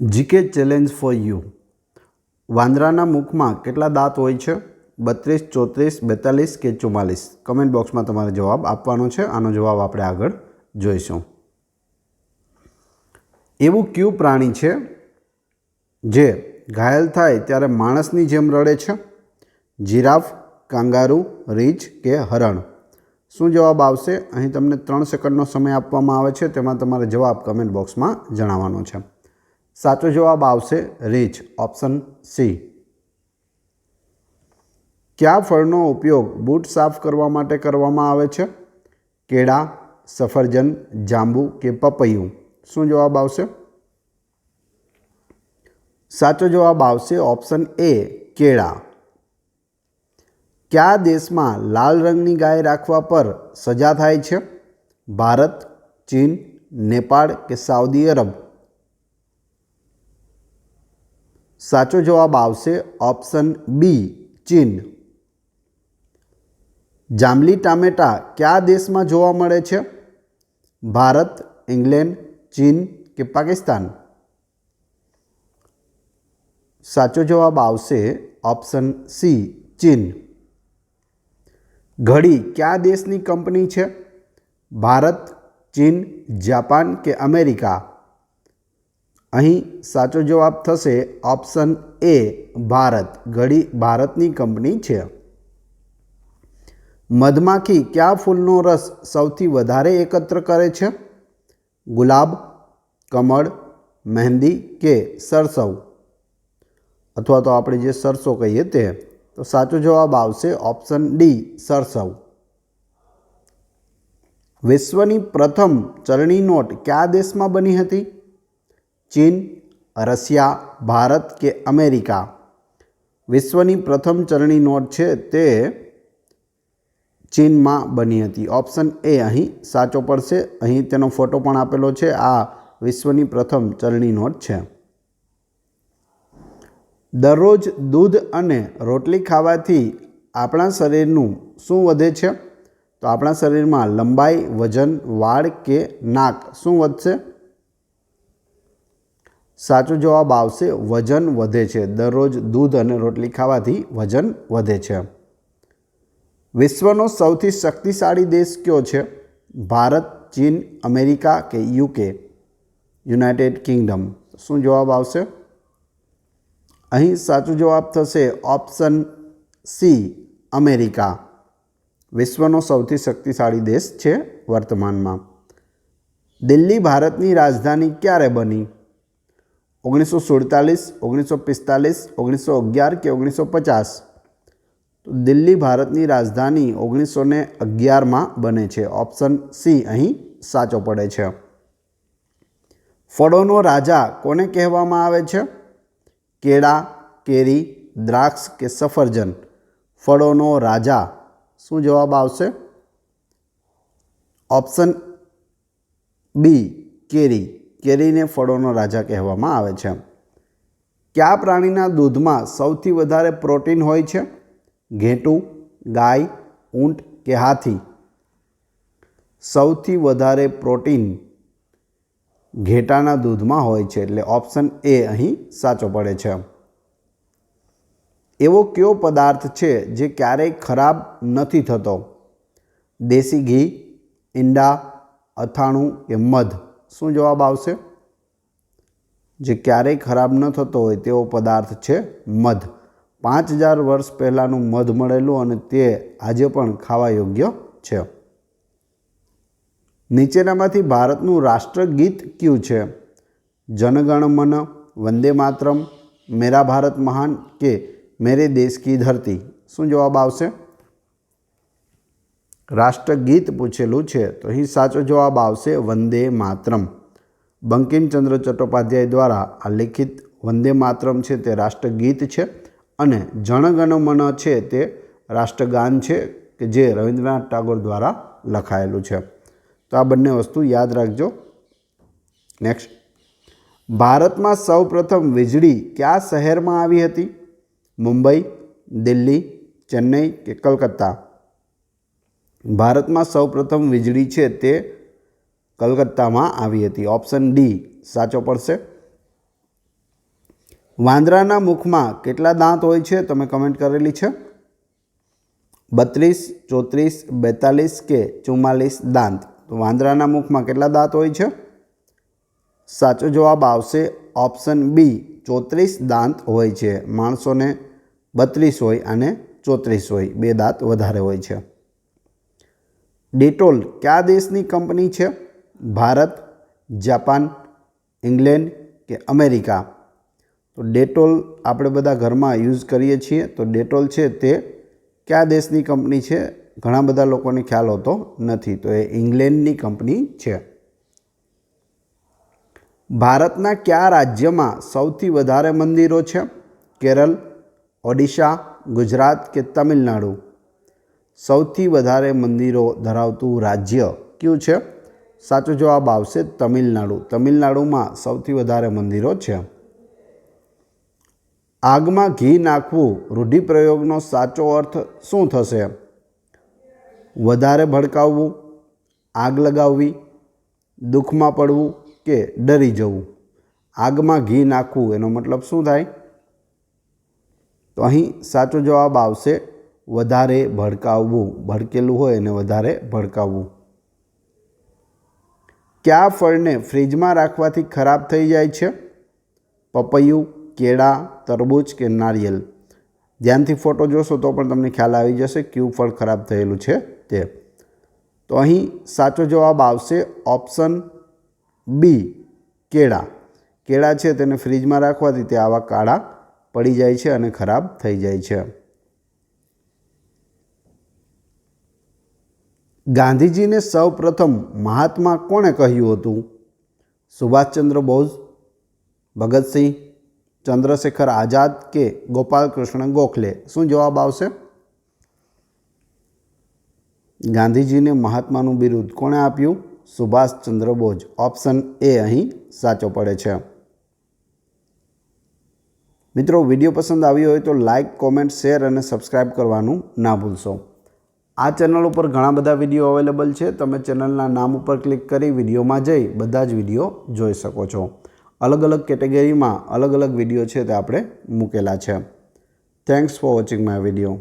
GK challenge for you. વાંદરાના મુખમાં કેટલા દાંત હોય છે? બત્રીસ, ચોત્રીસ, બેતાલીસ કે ચુમ્માલીસ? કમેન્ટ બોક્સમાં તમારે જવાબ આપવાનો છે. આનો જવાબ આપણે આગળ જોઈશું. એવું ક્યુ પ્રાણી છે જે ઘાયલ થાય ત્યારે માણસની જેમ રડે છે? જીરાફ, કાંગારૂ, રીંછ કે હરણ? શું જવાબ આવશે? અહીં તમને ત્રણ સેકન્ડનો સમય આપવામાં આવે છે. તેમાં તમારે જવાબ કમેન્ટ બોક્સમાં જણાવવાનો છે. સાચો જવાબ આવશે રીચ, ઓપ્શન સી. કયા ફળનો ઉપયોગ બૂટ સાફ કરવા માટે કરવામાં આવે છે? કેળા, સફરજન, જાંબુ કે પપૈયું? શું જવાબ આવશે? સાચો જવાબ આવશે ઓપ્શન એ, કેળા. કયા દેશમાં લાલ રંગની ગાય રાખવા પર સજા થાય છે? ભારત, ચીન, નેપાળ કે સાઉદી અરબ? સાચો જવાબ આવશે ઓપ્શન બી, ચીન. જાંબલી ટામેટા કયા દેશમાં જોવા મળે છે? ભારત, ઇંગ્લેન્ડ, ચીન કે પાકિસ્તાન? સાચો જવાબ આવશે ઓપ્શન સી, ચીન. ઘડી કયા દેશની કંપની છે? ભારત, ચીન, જાપાન કે અમેરિકા? અહીં સાચો જવાબ થશે ઓપ્શન એ ભારત. ઘડી ભારતની કંપની છે. મધમાખી કયા ફૂલનો રસ સૌથી વધારે એકત્ર કરે છે? ગુલાબ, કમળ, મહેંદી કે સરસવ? અથવા તો આપણે જે સરસો કહીએ તે. તો સાચો જવાબ આવશે ઓપ્શન ડી, સરસવ. વિશ્વની પ્રથમ ચલણી નોટ કયા દેશમાં બની હતી? ચીન, રશિયા, ભારત કે અમેરિકા. વિશ્વની પ્રથમ ચલણી નોટ છે તે ચીનમાં બની હતી. ઓપ્શન એ અહીં સાચો પડશે. અહીં તેનો ફોટો પણ આપેલો છે. આ વિશ્વની પ્રથમ ચલણી નોટ છે. દરરોજ દૂધ અને રોટલી ખાવાથી આપણા શરીરનું શું વધે છે? તો આપણા શરીરમાં લંબાઈ, વજન, વાળ કે નાક શું વધશે? સાચો જવાબ આવશે, વજન વધે છે. દરરોજ દૂધ અને રોટલી ખાવાથી વજન વધે છે. વિશ્વનો સૌથી શક્તિશાળી દેશ કયો છે? ભારત, ચીન, અમેરિકા કે યુકે યુનાઇટેડ કિંગડમ. શું જવાબ આવશે? અહીં સાચો જવાબ થશે ઓપ્શન સી, અમેરિકા. વિશ્વનો સૌથી શક્તિશાળી દેશ છે વર્તમાનમાં. દિલ્હી ભારતની રાજધાની ક્યારે બની? ઓગણીસો સુડતાલીસ ઓગણીસો પિસ્તાલીસ ઓગણીસો અગિયાર કે ઓગણીસો પચાસ તો દિલ્હી ભારતની રાજધાની ઓગણીસો ને અગિયારમાં બને છે. ઓપ્શન સી અહીં સાચો પડે છે. ફળોનો રાજા કોને કહેવામાં આવે છે? કેળા, કેરી, દ્રાક્ષ કે સફરજન? ફળોનો રાજા શું જવાબ આવશે? ઓપ્શન બી, કેરી. કેરીને ફળોનો રાજા કહેવામાં આવે છે. કયા પ્રાણીના દૂધમાં સૌથી વધારે પ્રોટીન હોય છે? ઘેટું, ગાય, ઊંટ કે હાથી? સૌથી વધારે પ્રોટીન ઘેટાના દૂધમાં હોય છે, એટલે ઓપ્શન એ અહીં સાચો પડે છે. એવો કયો પદાર્થ છે જે ક્યારેય ખરાબ નથી થતો? દેશી ઘી, ઈંડા, અથાણું કે મધ? શું જવાબ આવશે? જે ક્યારેય ખરાબ ન થતો હોય તેવો પદાર્થ છે મધ. પાંચ હજાર વર્ષ પહેલાંનું મધ મળેલું અને તે આજે પણ ખાવા યોગ્ય છે. નીચેનામાંથી ભારતનું રાષ્ટ્રગીત કયું છે? જનગણ મન, વંદે માતરમ, મેરા ભારત મહાન કે મેરે દેશ કી ધરતી? શું જવાબ આવશે? રાષ્ટ્રગીત પૂછેલું છે. તો અહીં સાચો જવાબ આવશે વંદે માતરમ. બંકિમચંદ્ર ચટ્ટોપાધ્યાય દ્વારા આ લિખિત વંદે માતરમ છે તે રાષ્ટ્રગીત છે અને જણગણ મન છે તે રાષ્ટ્રગાન છે કે જે રવિન્દ્રનાથ ટાગોર દ્વારા લખાયેલું છે. તો આ બંને વસ્તુ યાદ રાખજો. નેક્સ્ટ. ભારતમાં સૌપ્રથમ વીજળી કયા શહેરમાં આવી હતી? મુંબઈ, દિલ્હી, ચેન્નઈ કે કલકત્તા? ભારતમાં સૌપ્રથમ વીજળી છે તે કલકત્તામાં આવી હતી. ઓપ્શન ડી સાચો પડશે. વાંદરાના મુખમાં કેટલા દાંત હોય છે તમે કમેન્ટ કરેલી છે? બત્રીસ, ચોત્રીસ, બેતાલીસ કે ચુમ્માલીસ દાંત? તો વાંદરાના મુખમાં કેટલા દાંત હોય છે? સાચો જવાબ આવશે. ઓપ્શન બી ચોત્રીસ દાંત હોય છે. માણસોને બત્રીસ હોય અને ચોત્રીસ હોય. બે દાંત વધારે હોય છે. ડેટોલ કયા દેશની કંપની છે? ભારત, જાપાન, ઇંગ્લેન્ડ કે અમેરિકા? તો ડેટોલ આપણે બધા ઘરમાં યુઝ કરીએ છીએ. તો ડેટોલ છે તે કયા દેશની કંપની છે? ઘણા બધા લોકોને ખ્યાલ હોતો નથી. તો એ ઇંગ્લેન્ડની કંપની છે. ભારતના કયા રાજ્યમાં સૌથી વધારે મંદિરો છે? કેરળ, ઓડિશા, ગુજરાત કે તમિલનાડુ? સૌથી વધારે મંદિરો ધરાવતું રાજ્ય કયું છે? સાચો જવાબ આવશે તમિલનાડુ. તમિલનાડુમાં સૌથી વધારે મંદિરો છે. આગમાં ઘી નાખવું રૂઢિપ્રયોગનો સાચો અર્થ શું થશે? વધારે ભડકાવવું, આગ લગાવવી, દુઃખમાં પડવું કે ડરી જવું? આગમાં ઘી નાખવું એનો મતલબ શું થાય? તો અહીં સાચો જવાબ આવશે વધારે ભડકાવવું, ભડકેલું હોય એને વધારે ભડકાવવું. કયા ફળને ફ્રીજમાં રાખવાથી ખરાબ થઈ જાય છે? પપૈયું, કેળા, તરબૂચ કે નારિયેલ? ધ્યાનથી ફોટો જોશો તો પણ તમને ખ્યાલ આવી જશે કયું ફળ ખરાબ થયેલું છે તે. તો અહીં સાચો જવાબ આવશે ઓપ્શન બી, કેળા. કેળા છે તેને ફ્રીજમાં રાખવાથી તે આવા કાળા પડી જાય છે અને ખરાબ થઈ જાય છે. ગાંધીજીને સૌ પ્રથમ મહાત્મા કોણે કહ્યું હતું? સુભાષચંદ્ર બોઝ, ભગતસિંહ ચંદ્રશેખર આઝાદ કે ગોપાલકૃષ્ણ ગોખલે? શું જવાબ આવશે? ગાંધીજીને મહાત્માનું બિરુદ કોણે આપ્યું? સુભાષચંદ્ર બોઝ. ઓપ્શન એ અહીં સાચો પડે છે. મિત્રો, વીડિયો પસંદ આવ્યો હોય તો લાઇક કોમેન્ટ, શેર અને સબસ્ક્રાઈબ કરવાનું ના ભૂલશો. આ ચેનલ ઉપર ઘણા બધા વીડિયો અવેલેબલ છે. તમે ચેનલના નામ ઉપર ક્લિક કરી વિડીયોમાં જઈ બધા જ વીડિયો જોઈ શકો છો. અલગ અલગ કેટેગરીમાં અલગ અલગ વીડિયો છે તે આપણે મૂકેલા છે. Thanks for watching my video